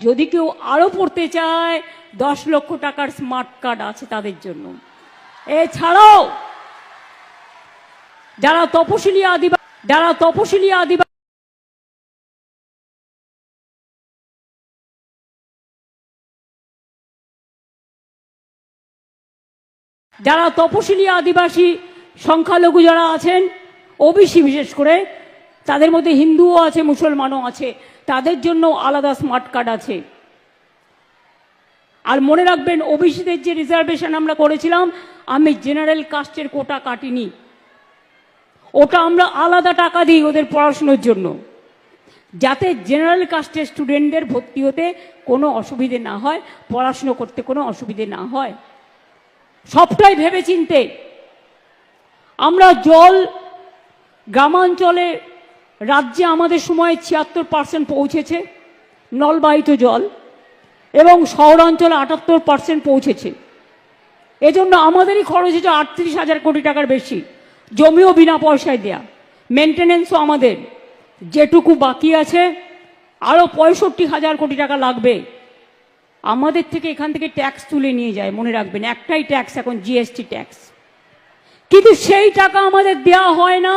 যদি কেউ আরও পড়তে চায়, দশ লক্ষ টাকার স্মার্ট কার্ড আছে তাদের জন্য। এছাড়াও, যারা তপশিলি আদিবাসী যারা তপশিলি আদিবাসী যারা তপশিলি আদিবাসী সংখ্যালঘু যারা আছেন, ওবিসি বিশেষ করে তাদের মধ্যে হিন্দুও আছে, মুসলমানও আছে। তাদের জন্য আলাদা স্মার্ট কার্ড আছে। আর মনে রাখবেন ওবিসিদের যে রিজার্ভেশন আমরা করেছিলাম, আমি জেনারেল কাস্টের কোটা কাটিনি। ওটা আমরা আলাদা টাকা দিই ওদের পড়াশুনোর জন্য। যাতে জেনারেল কাস্টের স্টুডেন্টদের ভর্তি হতে কোনো অসুবিধে না হয়, পড়াশুনো করতে কোনো অসুবিধে না হয়। সবটাই ভেবে চিনতে আমরা জল গ্রামাঞ্চলে রাজ্যে আমাদের সময় ছিয়াত্তর পার্সেন্ট পৌঁছেছে, নলবাহিত জল, এবং শহরাঞ্চলে আটাত্তর পার্সেন্ট পৌঁছেছে। এজন্য আমাদেরই খরচ হচ্ছে আটত্রিশ হাজার কোটি টাকার বেশি, জমিও বিনা পয়সায় দেয়া। মেনটেনেন্সও আমাদের, যেটুকু বাকি আছে, আরও পঁয়ষট্টি হাজার কোটি টাকা লাগবে। আমাদের থেকে এখান থেকে ট্যাক্স তুলে নিয়ে যায়, মনে রাখবেন, একটাই ট্যাক্স এখন জিএসটি ট্যাক্স কিন্তু সেই টাকা আমাদের দেয়া হয় না।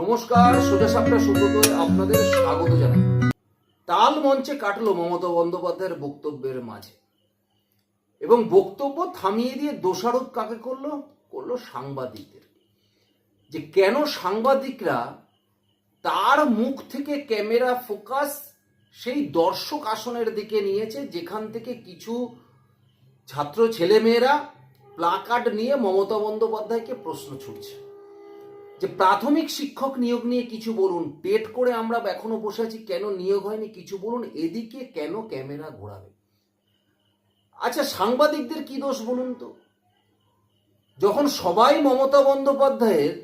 নমস্কার, সোজা সাপটা সুব্রতয় আপনাদের স্বাগত জানাই। তাল মঞ্চে কাটলো মমতা বন্দ্যোপাধ্যায়ের বক্তব্যের মাঝে। এবং বক্তব্য থামিয়ে দিয়ে দোষারোপ কাকে করল? করল সাংবাদিকদের। যে কেন সাংবাদিকরা তার মুখ থেকে ক্যামেরা ফোকাস সেই দর্শক আসনের দিকে নিয়েছে, যেখান থেকে কিছু ছাত্র ছেলেমেয়েরা প্লাকার্ড নিয়ে মমতা বন্দ্যোপাধ্যায়কে প্রশ্ন ছুটছে যে প্রাথমিক শিক্ষক নিয়োগ নিয়ে কিছু বলুন, পেট করে আমরা এখনও বসে আছি, কেন নিয়োগ হয়নি, কিছু বলুন, এদিকে কেন ক্যামেরা ঘোরাবে? আচ্ছা সাংবাদিকদের কি দোষ বলুন তো? যখন সবাই মমতা বন্দ্যোপাধ্যায়ের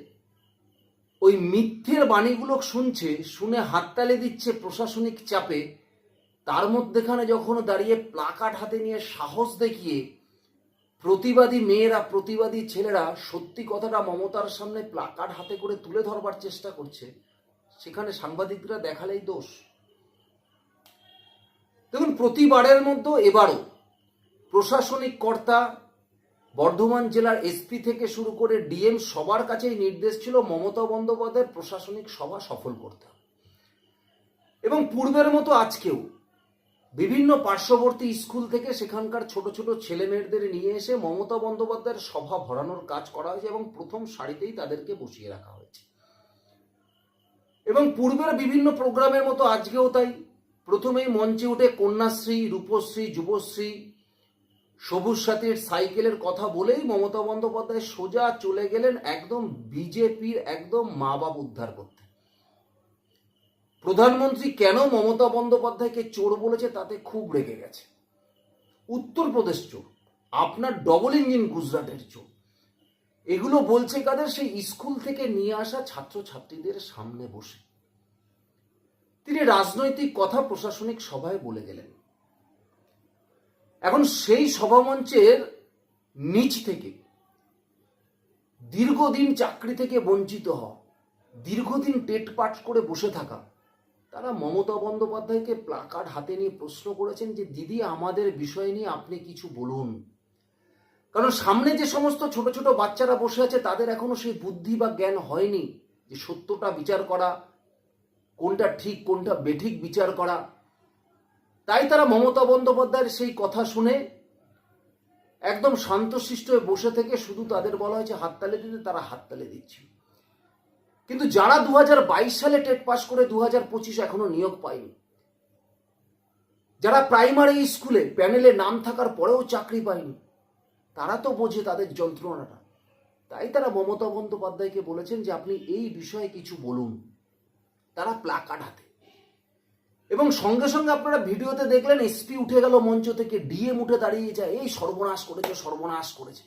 ওই মিথ্যের বাণীগুলো শুনছে, শুনে হাততালি দিচ্ছে প্রশাসনিক চাপে, তার মধ্যেখানে যখন দাঁড়িয়ে প্লাকাট হাতে নিয়ে সাহস দেখিয়ে প্রতিবাদী মেয়েরা, প্রতিবাদী ছেলেরা সত্যি কথাটা মমতার সামনে প্লাকার্ড হাতে করে তুলে ধরবার চেষ্টা করছে, সেখানে সাংবাদিকরা দেখালেই দোষ। দেখুন, প্রতিবারের মধ্যে এবারও প্রশাসনিক কর্তা, বর্ধমান জেলার এসপি থেকে শুরু করে ডিএম সবার কাছেই নির্দেশ ছিল মমতা বন্দ্যোপাধ্যায়ের প্রশাসনিক সভা সফল করতে। এবং পূর্বের মতো আজকেও বিভিন্ন পার্শ্ববর্তী স্কুল থেকে সেখানকার ছোট ছোট ছেলে মেয়েদের নিয়ে এসে মমতা বন্দ্যোপাধ্যায়ের সভা ভরানোর কাজ করা হয়েছে এবং প্রথম সারিতেই তাদেরকে বসিয়ে রাখা হয়েছে। এবং পূর্বের বিভিন্ন প্রোগ্রামের মতো আজকেও তাই। প্রথমেই মঞ্চে উঠে কন্যাশ্রী, রূপশ্রী, যুবশ্রী, সবুজ সাথীর সাইকেলের কথা বলেই মমতা বন্দ্যোপাধ্যায় সোজা চলে গেলেন একদম বিজেপির একদম মা বাপ উদ্ধার করতে। প্রধানমন্ত্রী কেন মমতা বন্দ্যোপাধ্যায়কে চোর বলেছে তাতে খুব রেগে গেছে। উত্তরপ্রদেশ চোর, আপনার ডবল ইঞ্জিন গুজরাটের চোর। এগুলো বলছে কাদের? সেই স্কুল থেকে নিয়ে আসা ছাত্রছাত্রীদের সামনে বসে। তিনি রাজনৈতিক কথা প্রশাসনিক সভায় বলে গেলেন। এখন সেই সভামঞ্চের নিচ থেকে দীর্ঘদিন চাকরি থেকে বঞ্চিত হওয়া, দীর্ঘদিন টেট পাঠ করে বসে থাকা তারা মমতা বন্দ্যোপাধ্যায়কে প্লাকার্ড হাতে নিয়ে প্রশ্ন করেছেন যে, দিদি, আমাদের বিষয় নিয়ে আপনি কিছু বলুন। কারণ সামনে যে সমস্ত ছোট ছোট বাচ্চারা বসে আছে, তাদের এখনও সেই বুদ্ধি বা জ্ঞান হয়নি যে, সত্যটা বিচার করা, কোনটা ঠিক, কোনটা বেঠিক বিচার করা। তাই তারা মমতা বন্দ্যোপাধ্যায়ের সেই কথা শুনে একদম শান্তশিষ্ট হয়ে বসে থেকে শুধু তাদের বলা হয়েছে, হাততালি দিতে, তারা হাততালি দিচ্ছে কিন্তু যারা দু হাজার বাইশ সালে টেট পাস করে দু হাজার পঁচিশ এখনও নিয়োগ পায়নি, যারা প্রাইমারি স্কুলে প্যানেলে নাম থাকার পরেও চাকরি পায়নি, তারা তো বোঝে তাদের যন্ত্রণাটা। তাই তারা মমতা বন্দ্যোপাধ্যায়কে বলেছেন যে আপনি এই বিষয়ে কিছু বলুন। তারা প্লাকার্ড হাতে। এবং সঙ্গে সঙ্গে আপনারা ভিডিওতে দেখলেন এসপি উঠে গেল মঞ্চ থেকে, ডিএম উঠে দাঁড়িয়ে যায়, এই সর্বনাশ করেছে সর্বনাশ করেছে।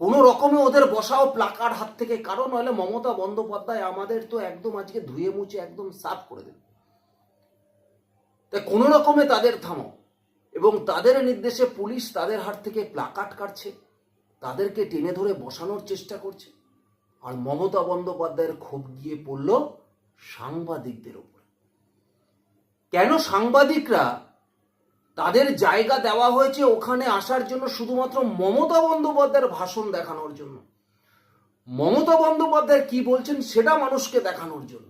কোনো রকমে ওদের বসাও প্লাকার্ড হাত থেকে। কারণ হলে মমতা বন্দ্যোপাধ্যায় আমাদের তো একদম আজকে ধুয়ে মুছে একদম সাফ করে দেবে। তাই কোনো রকমে তাদের থামো এবং তাদের নির্দেশে পুলিশ তাদের হাত থেকে প্লাকার্ড কাটছে, তাদেরকে টেনে ধরে বসানোর চেষ্টা করছে। আর মমতা বন্দ্যোপাধ্যায়ের ক্ষোভ গিয়ে পড়ল সাংবাদিকদের ওপর। কেন সাংবাদিকরা তাদের জায়গা দেওয়া হয়েছে ওখানে আসার জন্য শুধুমাত্র মমতা বন্দ্যোপাধ্যায়ের ভাষণ দেখানোর জন্য। মমতা বন্দ্যোপাধ্যায় কি বলছেন সেটা মানুষকে দেখানোর জন্য।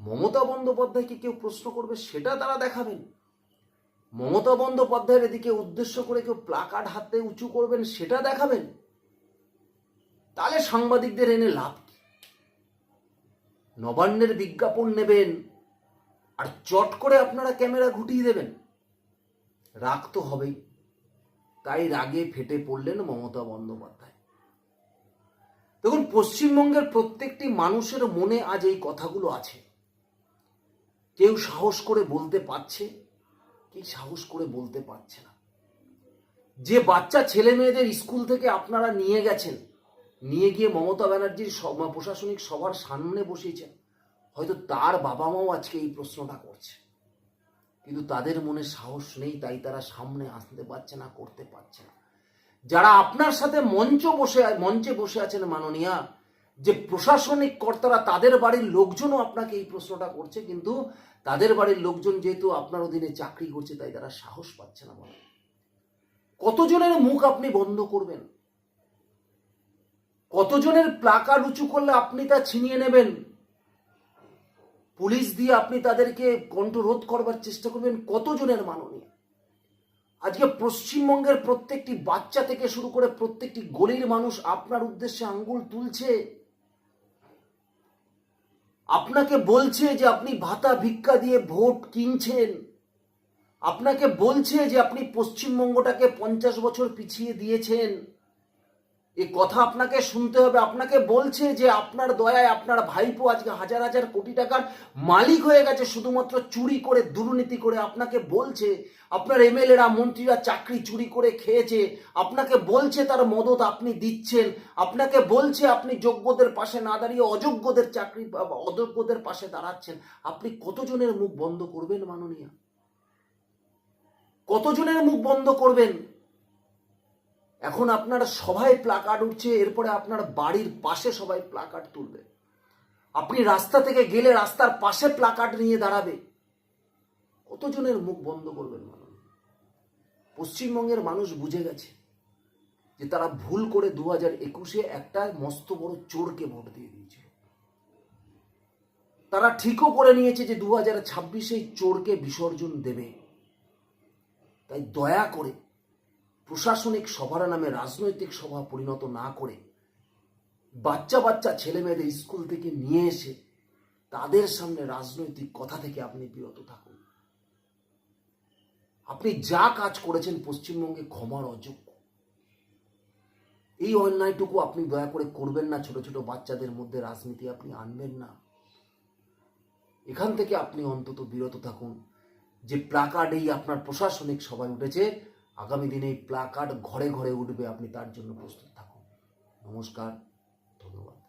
মমতা বন্দ্যোপাধ্যায়কে কেউ প্রশ্ন করবে সেটা তারা দেখাবেন। মমতা বন্দ্যোপাধ্যায়ের এদিকে উদ্দেশ্য করে কেউ প্লাকার্ড হাতে উঁচু করবেন সেটা দেখাবেন। তাহলে সাংবাদিকদের এনে লাভ কি? নবান্নের বিজ্ঞাপন নেবেন আর চট করে আপনারা ক্যামেরা ঘুটিয়ে দেবেন। রাগ তো হবেই। তাই রাগে ফেটে পড়লেন মমতা বন্দ্যোপাধ্যায়। দেখুন, পশ্চিমবঙ্গের প্রত্যেকটি মানুষের মনে আজ এই কথাগুলো আছে। কেউ সাহস করে বলতে পারছে কেউ সাহস করে বলতে পারছে না। যে বাচ্চা ছেলে মেয়েদের স্কুল থেকে আপনারা নিয়ে গেছেন, নিয়ে গিয়ে মমতা ব্যানার্জির প্রশাসনিক সভার সামনে বসিয়েছেন হয়তো তার বাবা মাও আজকে এই প্রশ্নটা করছে। কিন্তু তাদের মনে সাহস নেই, তাই তারা সামনে আসতে পারছে না, করতে পারছে না। যারা আপনার সাথে মঞ্চ বসে, মঞ্চে বসে আছেন মাননীয়া, যে প্রশাসনিক কর্তারা, তাদের বাড়ির লোকজনও আপনাকে এই প্রশ্নটা করছে, কিন্তু তাদের বাড়ির লোকজন যেহেতু আপনার অধীনে চাকরি করছে, তাই তারা সাহস পাচ্ছে না বলে কতজনের মুখ আপনি বন্ধ করবেন? কতজনের প্লাকার্ড উঁচু করলে আপনি তা ছিনিয়ে নেবেন? পুলিশ দিয়ে আপনি তাদেরকে কণ্ঠরোধ করবার চেষ্টা করবেন কতজনের মাননীয়? আজকে পশ্চিমবঙ্গের প্রত্যেকটি বাচ্চা থেকে শুরু করে প্রত্যেকটি গলির মানুষ আপনার উদ্দেশ্যে আঙ্গুল তুলছে। আপনাকে বলছে যে আপনি ভাতা ভিক্ষা দিয়ে ভোট কিনছেন। আপনাকে বলছে যে আপনি পশ্চিমবঙ্গটাকে পঞ্চাশ বছর পিছিয়ে দিয়েছেন। এই কথা আপনাকে শুনতে হবে, আপনাকে বলছে যে আপনার দয়ায় আপনার ভাইপো আজকে হাজার হাজার কোটি টাকার মালিক হয়ে গেছে, শুধুমাত্র চুরি করে, দুর্নীতি করে আপনাকে বলছে, আপনার এমএলএরা, মন্ত্রীরা চাকরি চুরি করে খেয়েছে, আপনাকে বলছে তার মদত আপনি দিচ্ছেন, আপনাকে বলছে আপনি যোগ্যদের পাশে না দাঁড়িয়ে অযোগ্যদের চাকরি, অযোগ্যদের পাশে দাঁড়াচ্ছেন। আপনি কতজনের মুখ বন্ধ করবেন মাননীয়? কতজনের মুখ বন্ধ করবেন? এখন আপনার সবাই প্লাকার্ড উঠছে, এরপরে আপনার বাড়ির পাশে সবাই প্লাকার্ড তুলবে। আপনি রাস্তা থেকে গেলে রাস্তার পাশে প্লাকার্ড নিয়ে দাঁড়াবে। কতজনের মুখ বন্ধ করবেন মানুষ পশ্চিমবঙ্গের মানুষ বুঝে গেছে যে তারা ভুল করে দু হাজার একুশে একটা মস্ত বড় চোরকে ভোট দিয়ে দিয়েছে। তারা ঠিকও করে নিয়েছে যে দু হাজার ছাব্বিশে চোরকে বিসর্জন দেবে। তাই দয়া করে প্রশাসনিক সভার নামে রাজনৈতিক সভা পরিণত না করে বাচ্চা বাচ্চা ছেলে মেয়েদের স্কুল থেকে নিয়ে এসে তাদের সামনে রাজনৈতিক কথা থেকে আপনি বিরত থাকুন। আপনি যা কাজ করেছেন পশ্চিমবঙ্গে ক্ষমার অযোগ্য। এই অন্যায়টুকু আপনি দয়া করে করবেন না, ছোট ছোট বাচ্চাদের মধ্যে রাজনীতি আপনি আনবেন না। এখান থেকে আপনি অন্তত বিরত থাকুন। যে প্লাকার্ড এই আপনার প্রশাসনিক সভায় উঠেছে আগামী দিনে এই প্লাকার্ড ঘরে ঘরে উঠবে আপনি তার জন্য প্রস্তুত থাকুন। নমস্কার ধন্যবাদ।